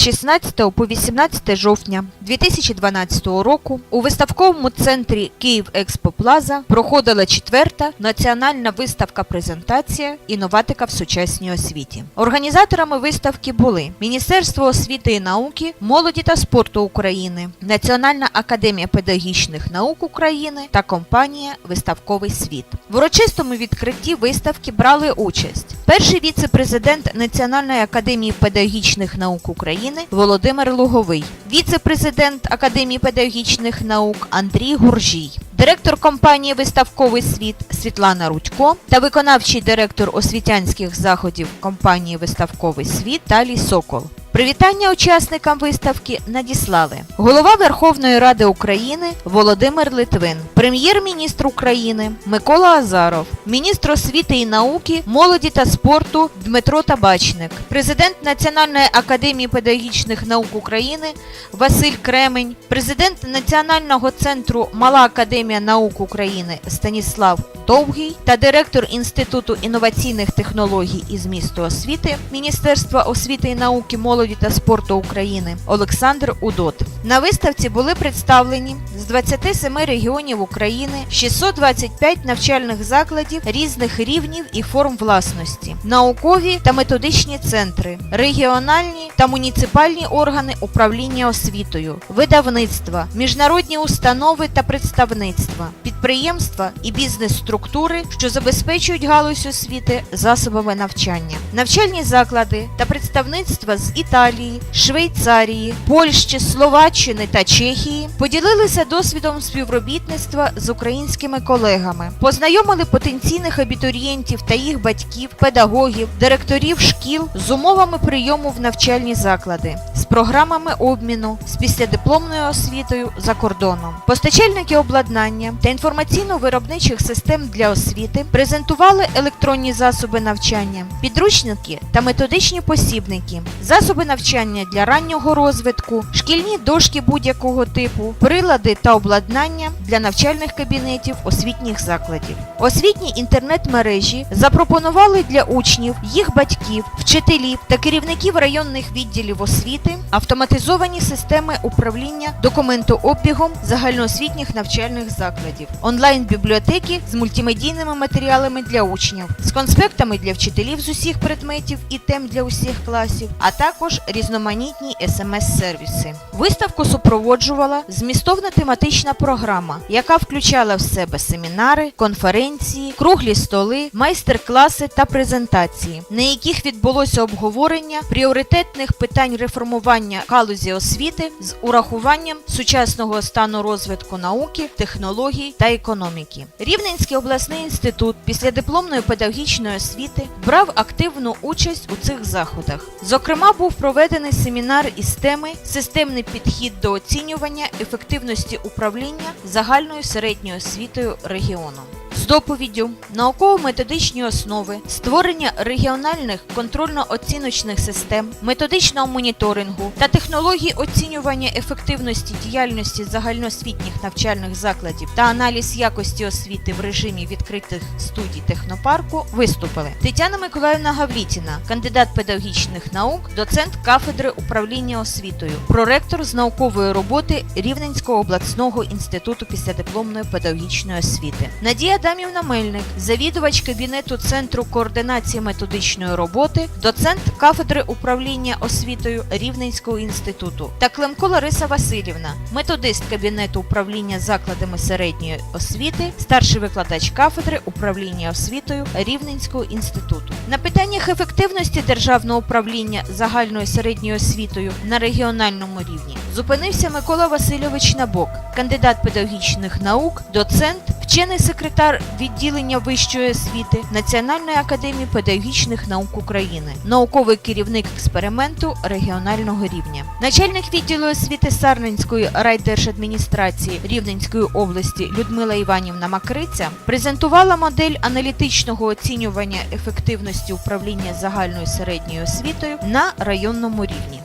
з 16 по 18 жовтня 2012 року у виставковому центрі Київ Експо Плаза проходила четверта національна виставка-презентація інноватика в сучасній освіті. Організаторами виставки були Міністерство освіти і науки, молоді та спорту України, Національна академія педагогічних наук України та компанія Виставковий світ. В урочистому відкритті виставки брали участь перший віце-президент Національної академії педагогічних наук України Володимир Луговий, віце-президент Академії педагогічних наук Андрій Гуржій, директор компанії Виставковий світ Світлана Рудько та виконавчий директор освітянських заходів компанії Виставковий світ Талій Сокол. Привітання учасникам виставки надіслали голова Верховної Ради України Володимир Литвин, прем'єр-міністр України Микола Азаров, міністр освіти і науки, молоді та спорту Дмитро Табачник, президент Національної академії педагогічних наук України Василь Кремень, президент Національного центру Мала академія наук України Станіслав Довгий та директор Інституту інноваційних технологій і змісту освіти Міністерства освіти і науки, молоді та спорту України Олександр Удот. На виставці були представлені з 27 регіонів України 625 навчальних закладів різних рівнів і форм власності, наукові та методичні центри, регіональні та муніципальні органи управління освітою, видавництва, міжнародні установи та представництва, підприємства і бізнес-структури, що забезпечують галузь освіти засобами навчання, навчальні заклади та представництва з Італії, Швейцарії, Польщі, Словаччини та Чехії поділилися досвідом співробітництва з українськими колегами, познайомили потенційних абітурієнтів та їх батьків, педагогів, директорів шкіл з умовами прийому в навчальні заклади, з програмами обміну, з післядипломною освітою за кордоном. Постачальники обладнання та інформаційно-виробничих систем для освіти презентували електронні засоби навчання, підручники та методичні посібники, засоби навчання для раннього розвитку, шкільні дошки будь-якого типу, прилади та обладнання для навчальних кабінетів освітніх закладів. Освітні інтернет-мережі запропонували для учнів, їх батьків, вчителів та керівників районних відділів освіти автоматизовані системи управління документообігом загальноосвітніх навчальних закладів, онлайн-бібліотеки з мультимедійними матеріалами для учнів, з конспектами для вчителів з усіх предметів і тем для усіх класів, а також різноманітні смс-сервіси. Виставку супроводжувала змістовна тематична програма, яка включала в себе семінари, конференції, круглі столи, майстер-класи та презентації, на яких відбулося обговорення пріоритетних питань реформування галузі освіти з урахуванням сучасного стану розвитку науки, технологій та економіки. Рівненський обласний інститут післядипломної педагогічної освіти брав активну участь у цих заходах. Зокрема, був проведений семінар із теми Системний підхід до оцінювання ефективності управління загальною середньою освітою регіону. Доповіддю науково-методичні основи, створення регіональних контрольно-оціночних систем, методичного моніторингу та технологій оцінювання ефективності діяльності загальноосвітніх навчальних закладів та аналіз якості освіти в режимі відкритих студій технопарку виступили Тетяна Миколаївна Гаврітіна, кандидат педагогічних наук, доцент кафедри управління освітою, проректор з наукової роботи Рівненського обласного інституту післядипломної педагогічної освіти. Надія Адамівна Мельник, завідувач кабінету Центру координації методичної роботи, доцент кафедри управління освітою Рівненського інституту та Климко Лариса Васильівна, методист кабінету управління закладами середньої освіти, старший викладач кафедри управління освітою Рівненського інституту. На питаннях ефективності державного управління загальною середньою освітою на регіональному рівні зупинився Микола Васильович Набок, кандидат педагогічних наук, доцент, вчений секретар відділення вищої освіти Національної академії педагогічних наук України, науковий керівник експерименту регіонального рівня, начальник відділу освіти Сарненської райдержадміністрації Рівненської області Людмила Іванівна Макриця презентувала модель аналітичного оцінювання ефективності управління загальною середньою освітою на районному рівні.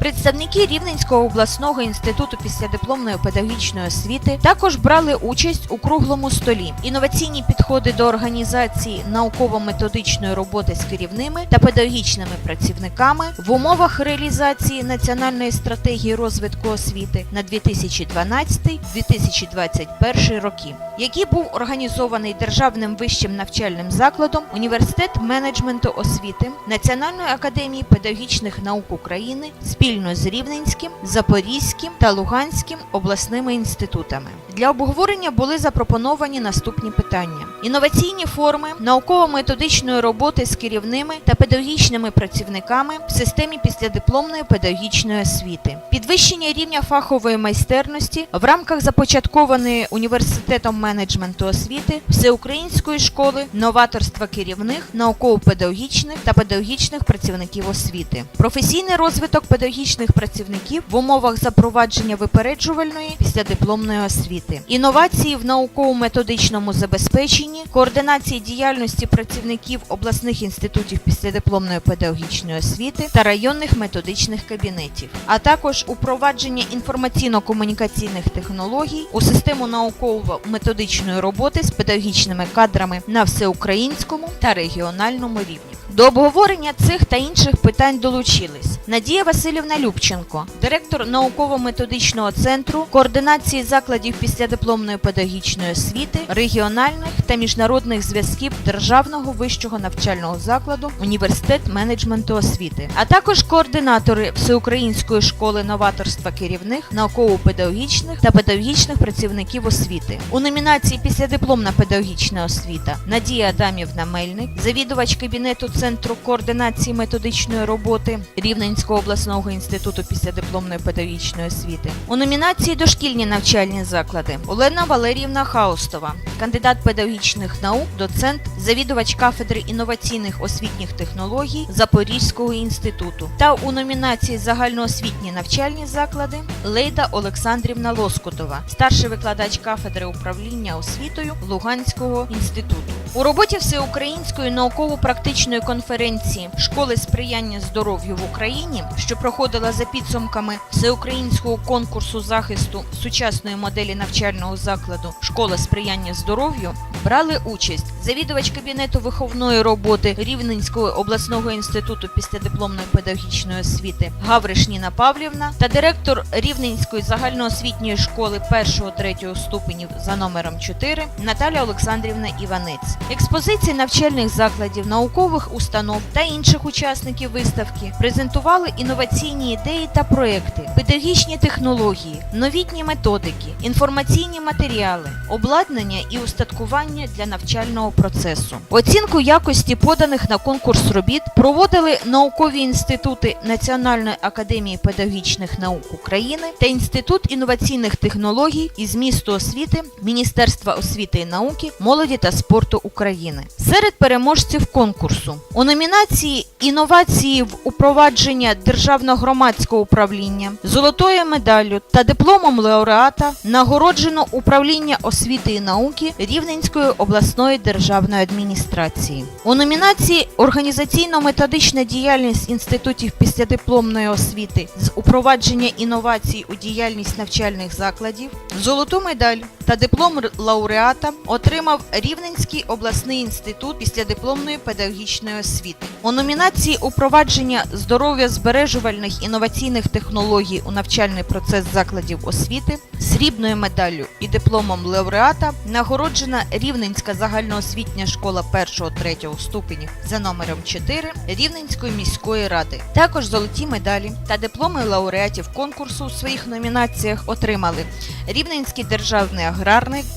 Представники Рівненського обласного інституту післядипломної педагогічної освіти також брали участь у круглому столі. Інноваційні підходи до організації науково-методичної роботи з керівними та педагогічними працівниками в умовах реалізації національної стратегії розвитку освіти на 2012-2021 роки, який був організований державним вищим навчальним закладом Університет менеджменту освіти Національної академії педагогічних наук України спільно з Рівненським, Запорізьким та Луганським обласними інститутами. Для обговорення були запропоновані наступні питання: інноваційні форми науково-методичної роботи з керівними та педагогічними працівниками в системі післядипломної педагогічної освіти, підвищення рівня фахової майстерності в рамках започаткованої університетом менеджменту освіти всеукраїнської школи новаторства керівних, науково-педагогічних та педагогічних працівників освіти, професійний розвиток педагогічних працівників в умовах запровадження випереджувальної післядипломної освіти, інновації в науково-методичному забезпеченні, координації діяльності працівників обласних інститутів післядипломної педагогічної освіти та районних методичних кабінетів, а також упровадження інформаційно-комунікаційних технологій у систему науково-методичної роботи з педагогічними кадрами на всеукраїнському та регіональному рівні. До обговорення цих та інших питань долучились Надія Васильівна Любченко, директор науково-методичного центру координації закладів післядипломної педагогічної освіти, регіональних та міжнародних зв'язків Державного вищого навчального закладу Університет менеджменту освіти, а також координатори Всеукраїнської школи новаторства керівних, науково-педагогічних та педагогічних працівників освіти. У номінації Післядипломна педагогічна освіта Надія Адамівна Мельник, завідувач кабінету Центру координації методичної роботи Рівненського обласного інституту післядипломної педагогічної освіти. У номінації Дошкільні навчальні заклади Олена Валеріївна Хаустова, кандидат педагогічних наук, доцент, завідувач кафедри інноваційних освітніх технологій Запорізького інституту. Та у номінації Загальноосвітні навчальні заклади Лейда Олександрівна Лоскутова, старший викладач кафедри управління освітою Луганського інституту. У роботі Всеукраїнської науково-практичної конференції Школи сприяння здоров'ю в Україні, що проходила за підсумками всеукраїнського конкурсу захисту сучасної моделі навчального закладу Школа сприяння здоров'ю, брали участь завідувач кабінету виховної роботи Рівненського обласного інституту післядипломної педагогічної освіти Гавриш Ніна Павлівна та директор Рівненської загальноосвітньої школи 1-3 ступенів за номером 4 Наталя Олександрівна Іванець. Експозиції навчальних закладів, наукових установ та інших учасників виставки презентували інноваційні ідеї та проекти, педагогічні технології, новітні методики, інформаційні матеріали, обладнання і устаткування для навчального процесу. Оцінку якості поданих на конкурс робіт проводили наукові інститути Національної академії педагогічних наук України та Інститут інноваційних технологій і змісту освіти Міністерства освіти і науки, молоді та спорту України. Серед переможців конкурсу у номінації Інновації в упровадження державно-громадського управління золотою медаллю та дипломом лауреата нагороджено управління освіти і науки Рівненської обласної державної адміністрації. У номінації Організаційно-методична діяльність інститутів післядипломної освіти з упровадження інновацій у діяльність навчальних закладів золоту медаль та диплом лауреата отримав Рівненський обласний інститут післядипломної педагогічної освіти. У номінації Упровадження здоров'я збережувальних інноваційних технологій у навчальний процес закладів освіти срібною медаллю і дипломом лауреата нагороджена Рівненська загальноосвітня школа 1-3 ступенів за номером 4 Рівненської міської ради. Також золоті медалі та дипломи лауреатів конкурсу у своїх номінаціях отримали Рівненський державний аграрний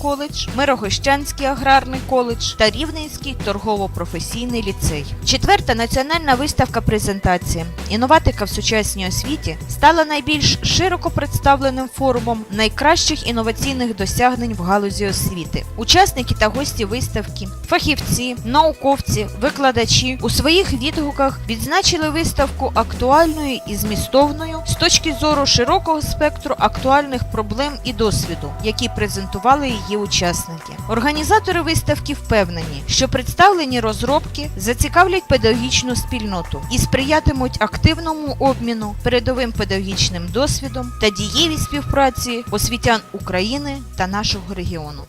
коледж, Мирогощанський аграрний коледж та Рівненський торгово-професійний ліцей. Четверта національна виставка презентації Інноватика в сучасній освіті стала найбільш широко представленим форумом найкращих інноваційних досягнень в галузі освіти. Учасники та гості виставки, фахівці, науковці, викладачі у своїх відгуках відзначили виставку актуальною і змістовною з точки зору широкого спектру актуальних проблем і досвіду, які презентували її учасники. Організатори виставки впевнені, що представлені розробки зацікавлять педагогічну спільноту і сприятимуть активному обміну передовим педагогічним досвідом та дієвій співпраці освітян України та нашого регіону.